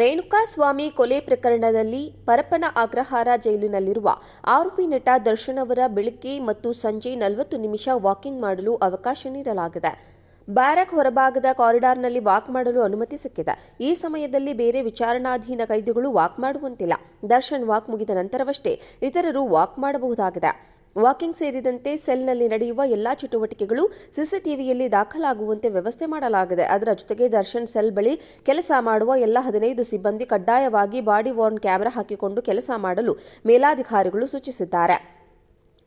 ರೇಣುಕಾಸ್ವಾಮಿ ಕೊಲೆ ಪ್ರಕರಣದಲ್ಲಿ ಪರಪ್ಪನ ಅಗ್ರಹಾರ ಜೈಲಿನಲ್ಲಿರುವ ಆರೋಪಿ ನಟ ದರ್ಶನ್ ಅವರ ಬೆಳಗ್ಗೆ ಮತ್ತು ಸಂಜೆ ನಲವತ್ತು ನಿಮಿಷ ವಾಕಿಂಗ್ ಮಾಡಲು ಅವಕಾಶ ನೀಡಲಾಗಿದೆ. ಬ್ಯಾರಕ್ ಹೊರಭಾಗದ ಕಾರಿಡಾರ್ನಲ್ಲಿ ವಾಕ್ ಮಾಡಲು ಅನುಮತಿ ಸಿಕ್ಕಿದೆ. ಈ ಸಮಯದಲ್ಲಿ ಬೇರೆ ವಿಚಾರಣಾಧೀನ ಕೈದಿಗಳು ವಾಕ್ ಮಾಡುವಂತಿಲ್ಲ. ದರ್ಶನ್ ವಾಕ್ ಮುಗಿದ ನಂತರವಷ್ಟೇ ಇತರರು ವಾಕ್ ಮಾಡಬಹುದಾಗಿದೆ. ವಾಕಿಂಗ್ ಸೇರಿದಂತೆ ಸೆಲ್ನಲ್ಲಿ ನಡೆಯುವ ಎಲ್ಲಾ ಚಟುವಟಿಕೆಗಳು ಸಿಸಿಟಿವಿಯಲ್ಲಿ ದಾಖಲಾಗುವಂತೆ ವ್ಯವಸ್ಥೆ ಮಾಡಲಾಗಿದೆ. ಅದರ ಜೊತೆಗೆ ದರ್ಶನ್ ಸೆಲ್ ಬಳಿ ಕೆಲಸ ಮಾಡುವ ಎಲ್ಲ ಹದಿನೈದು ಸಿಬ್ಬಂದಿ ಕಡ್ಡಾಯವಾಗಿ ಬಾಡಿ ವಾರ್ನ್ ಕ್ಯಾಮೆರಾ ಹಾಕಿಕೊಂಡು ಕೆಲಸ ಮಾಡಲು ಮೇಲಾಧಿಕಾರಿಗಳು ಸೂಚಿಸಿದ್ದಾರೆ.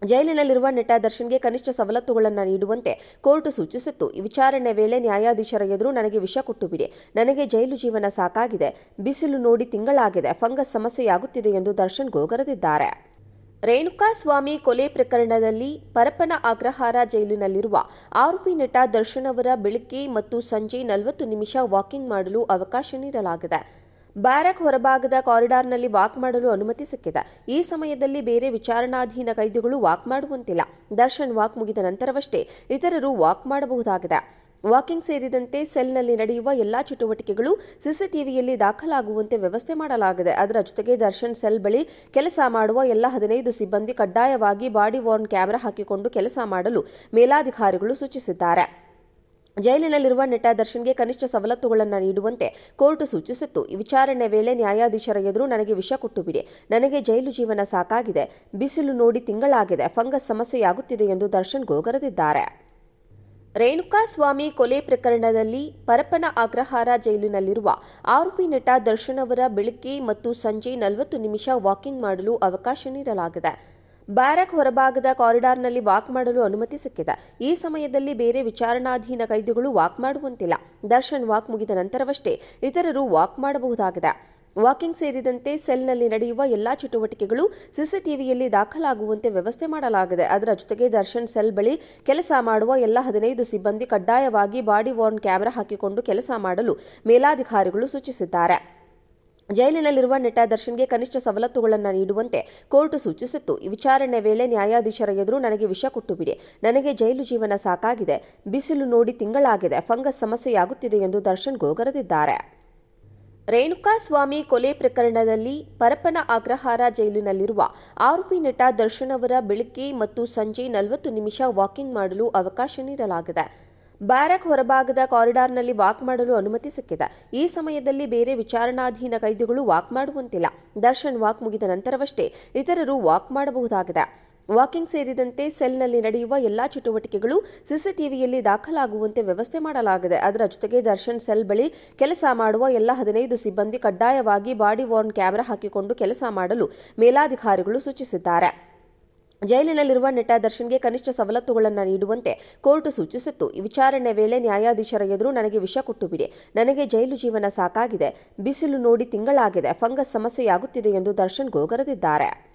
ಜೈಲಿನಲ್ಲಿರುವ ನಟ ದರ್ಶನ್ಗೆ ಕನಿಷ್ಠ ಸವಲತ್ತುಗಳನ್ನು ನೀಡುವಂತೆ ಕೋರ್ಟ್ ಸೂಚಿಸಿತ್ತು. ವಿಚಾರಣೆ ವೇಳೆ ನ್ಯಾಯಾಧೀಶರ ಎದುರು ನನಗೆ ವಿಷ ಕೊಟ್ಟು ಬಿಡಿ ನನಗೆ ಜೈಲು ಜೀವನ ಸಾಕಾಗಿದೆ. ಬಿಸಿಲು ನೋಡಿ ತಿಂಗಳಾಗಿದೆ. ಫಂಗಸ್ ಸಮಸ್ಯೆಯಾಗುತ್ತಿದೆ ಎಂದು ದರ್ಶನ್ ಗೋಗರೆದಿದ್ದಾರೆ. ರೇಣುಕಾಸ್ವಾಮಿ ಕೊಲೆ ಪ್ರಕರಣದಲ್ಲಿ ಪರಪ್ಪನ ಅಗ್ರಹಾರ ಜೈಲಿನಲ್ಲಿರುವ ಆರೋಪಿ ನಟ ದರ್ಶನ್ ಅವರ ಬೆಳಗ್ಗೆ ಮತ್ತು ಸಂಜೆ ನಲವತ್ತು ನಿಮಿಷ ವಾಕಿಂಗ್ ಮಾಡಲು ಅವಕಾಶ ನೀಡಲಾಗಿದೆ. ಬ್ಯಾರಕ್ ಹೊರಭಾಗದ ಕಾರಿಡಾರ್ನಲ್ಲಿ ವಾಕ್ ಮಾಡಲು ಅನುಮತಿ ಸಿಕ್ಕಿದೆ. ಈ ಸಮಯದಲ್ಲಿ ಬೇರೆ ವಿಚಾರಣಾಧೀನ ಕೈದಿಗಳು ವಾಕ್ ಮಾಡುವಂತಿಲ್ಲ. ದರ್ಶನ್ ವಾಕ್ ಮುಗಿದ ನಂತರವಷ್ಟೇ ಇತರರು ವಾಕ್ ಮಾಡಬಹುದಾಗಿದೆ. ವಾಕಿಂಗ್ ಸೇರಿದಂತೆ ಸೆಲ್ನಲ್ಲಿ ನಡೆಯುವ ಎಲ್ಲಾ ಚಟುವಟಿಕೆಗಳು ಸಿಸಿಟಿವಿಯಲ್ಲಿ ದಾಖಲಾಗುವಂತೆ ವ್ಯವಸ್ಥೆ ಮಾಡಲಾಗಿದೆ. ಅದರ ಜೊತೆಗೆ ದರ್ಶನ್ ಸೆಲ್ ಬಳಿ ಕೆಲಸ ಮಾಡುವ ಎಲ್ಲ ಹದಿನೈದು ಸಿಬ್ಬಂದಿ ಕಡ್ಡಾಯವಾಗಿ ಬಾಡಿ ವಾರ್ನ್ ಕ್ಯಾಮೆರಾ ಹಾಕಿಕೊಂಡು ಕೆಲಸ ಮಾಡಲು ಮೇಲಾಧಿಕಾರಿಗಳು ಸೂಚಿಸಿದ್ದಾರೆ. ಜೈಲಿನಲ್ಲಿರುವ ನಟ ದರ್ಶನ್ಗೆ ಕನಿಷ್ಠ ಸವಲತ್ತುಗಳನ್ನು ನೀಡುವಂತೆ ಕೋರ್ಟ್ ಸೂಚಿಸಿತ್ತು. ವಿಚಾರಣೆ ವೇಳೆ ನ್ಯಾಯಾಧೀಶರ ಎದುರು ನನಗೆ ವಿಷ ಕೊಟ್ಟು ಬಿಡಿ ನನಗೆ ಜೈಲು ಜೀವನ ಸಾಕಾಗಿದೆ. ಬಿಸಿಲು ನೋಡಿ ತಿಂಗಳಾಗಿದೆ. ಫಂಗಸ್ ಸಮಸ್ಯೆಯಾಗುತ್ತಿದೆ ಎಂದು ದರ್ಶನ್ ಗೋಗರೆದಿದ್ದಾರೆ. ರೇಣುಕಾಸ್ವಾಮಿ ಕೊಲೆ ಪ್ರಕರಣದಲ್ಲಿ ಪರಪನ ಅಗ್ರಹಾರ ಜೈಲಿನಲ್ಲಿರುವ ಆರೋಪಿ ನಟ ದರ್ಶನ್ ಅವರ ಬೆಳಗ್ಗೆ ಮತ್ತು ಸಂಜೆ ನಲವತ್ತು ನಿಮಿಷ ವಾಕಿಂಗ್ ಮಾಡಲು ಅವಕಾಶ ನೀಡಲಾಗಿದೆ. ಬ್ಯಾರಕ್ ಹೊರಭಾಗದ ಕಾರಿಡಾರ್ನಲ್ಲಿ ವಾಕ್ ಮಾಡಲು ಅನುಮತಿ ಸಿಕ್ಕಿದೆ. ಈ ಸಮಯದಲ್ಲಿ ಬೇರೆ ವಿಚಾರಣಾಧೀನ ಕೈದಿಗಳು ವಾಕ್ ಮಾಡುವಂತಿಲ್ಲ. ದರ್ಶನ್ ವಾಕ್ ಮುಗಿದ ನಂತರವಷ್ಟೇ ಇತರರು ವಾಕ್ ಮಾಡಬಹುದಾಗಿದೆ. ವಾಕಿಂಗ್ ಸೇರಿದಂತೆ ಸೆಲ್ನಲ್ಲಿ ನಡೆಯುವ ಎಲ್ಲಾ ಚಟುವಟಿಕೆಗಳು ಸಿಸಿಟಿವಿಯಲ್ಲಿ ದಾಖಲಾಗುವಂತೆ ವ್ಯವಸ್ಥೆ ಮಾಡಲಾಗಿದೆ. ಅದರ ಜೊತೆಗೆ ದರ್ಶನ್ ಸೆಲ್ ಬಳಿ ಕೆಲಸ ಮಾಡುವ ಎಲ್ಲ ಹದಿನೈದು ಸಿಬ್ಬಂದಿ ಕಡ್ಡಾಯವಾಗಿ ಬಾಡಿ ವಾರ್ನ್ ಕ್ಯಾಮೆರಾ ಹಾಕಿಕೊಂಡು ಕೆಲಸ ಮಾಡಲು ಮೇಲಾಧಿಕಾರಿಗಳು ಸೂಚಿಸಿದ್ದಾರೆ. ಜೈಲಿನಲ್ಲಿರುವ ನಟ ದರ್ಶನ್ಗೆ ಕನಿಷ್ಠ ಸವಲತ್ತುಗಳನ್ನು ನೀಡುವಂತೆ ಕೋರ್ಟ್ ಸೂಚಿಸಿತ್ತು. ವಿಚಾರಣೆ ವೇಳೆ ನ್ಯಾಯಾಧೀಶರ ಎದುರು ನನಗೆ ವಿಷ ಕೊಟ್ಟು ಬಿಡಿ ನನಗೆ ಜೈಲು ಜೀವನ ಸಾಕಾಗಿದೆ. ಬಿಸಿಲು ನೋಡಿ ತಿಂಗಳಾಗಿದೆ. ಫಂಗಸ್ ಸಮಸ್ಯೆಯಾಗುತ್ತಿದೆ ಎಂದು ದರ್ಶನ್ ಗೋಗರೆದಿದ್ದಾರೆ. ರೇಣುಕಾಸ್ವಾಮಿ ಕೊಲೆ ಪ್ರಕರಣದಲ್ಲಿ ಪರಪ್ಪನ ಅಗ್ರಹಾರ ಜೈಲಿನಲ್ಲಿರುವ ಆರೋಪಿ ನಟ ದರ್ಶನ್ ಅವರ ಬೆಳಗ್ಗೆ ಮತ್ತು ಸಂಜೆ ನಲವತ್ತು ನಿಮಿಷ ವಾಕಿಂಗ್ ಮಾಡಲು ಅವಕಾಶ ನೀಡಲಾಗಿದೆ. ಬ್ಯಾರಕ್ ಹೊರಭಾಗದ ಕಾರಿಡಾರ್ನಲ್ಲಿ ವಾಕ್ ಮಾಡಲು ಅನುಮತಿ ಸಿಕ್ಕಿದೆ. ಈ ಸಮಯದಲ್ಲಿ ಬೇರೆ ವಿಚಾರಣಾಧೀನ ಕೈದಿಗಳು ವಾಕ್ ಮಾಡುವಂತಿಲ್ಲ. ದರ್ಶನ್ ವಾಕ್ ಮುಗಿದ ನಂತರವಷ್ಟೇ ಇತರರು ವಾಕ್ ಮಾಡಬಹುದಾಗಿದೆ. ವಾಕಿಂಗ್ ಸೇರಿದಂತೆ ಸೆಲ್ನಲ್ಲಿ ನಡೆಯುವ ಎಲ್ಲಾ ಚಟುವಟಿಕೆಗಳು ಸಿಸಿಟಿವಿಯಲ್ಲಿ ದಾಖಲಾಗುವಂತೆ ವ್ಯವಸ್ಥೆ ಮಾಡಲಾಗಿದೆ. ಅದರ ಜೊತೆಗೆ ದರ್ಶನ್ ಸೆಲ್ ಬಳಿ ಕೆಲಸ ಮಾಡುವ ಎಲ್ಲ ಹದಿನೈದು ಸಿಬ್ಬಂದಿ ಕಡ್ಡಾಯವಾಗಿ ಬಾಡಿ ವಾರ್ನ್ ಕ್ಯಾಮೆರಾ ಹಾಕಿಕೊಂಡು ಕೆಲಸ ಮಾಡಲು ಮೇಲಾಧಿಕಾರಿಗಳು ಸೂಚಿಸಿದ್ದಾರೆ. ಜೈಲಿನಲ್ಲಿರುವ ನಟ ದರ್ಶನ್ಗೆ ಕನಿಷ್ಠ ಸವಲತ್ತುಗಳನ್ನು ನೀಡುವಂತೆ ಕೋರ್ಟ್ ಸೂಚಿಸಿತ್ತು. ವಿಚಾರಣೆ ವೇಳೆ ನ್ಯಾಯಾಧೀಶರ ಎದುರು ನನಗೆ ವಿಷ ಕೊಟ್ಟು ಬಿಡಿ ನನಗೆ ಜೈಲು ಜೀವನ ಸಾಕಾಗಿದೆ. ಬಿಸಿಲು ನೋಡಿ ತಿಂಗಳಾಗಿದೆ. ಫಂಗಸ್ ಸಮಸ್ಯೆಯಾಗುತ್ತಿದೆ ಎಂದು ದರ್ಶನ್ ಗೋಗರೆದಿದ್ದಾರೆ.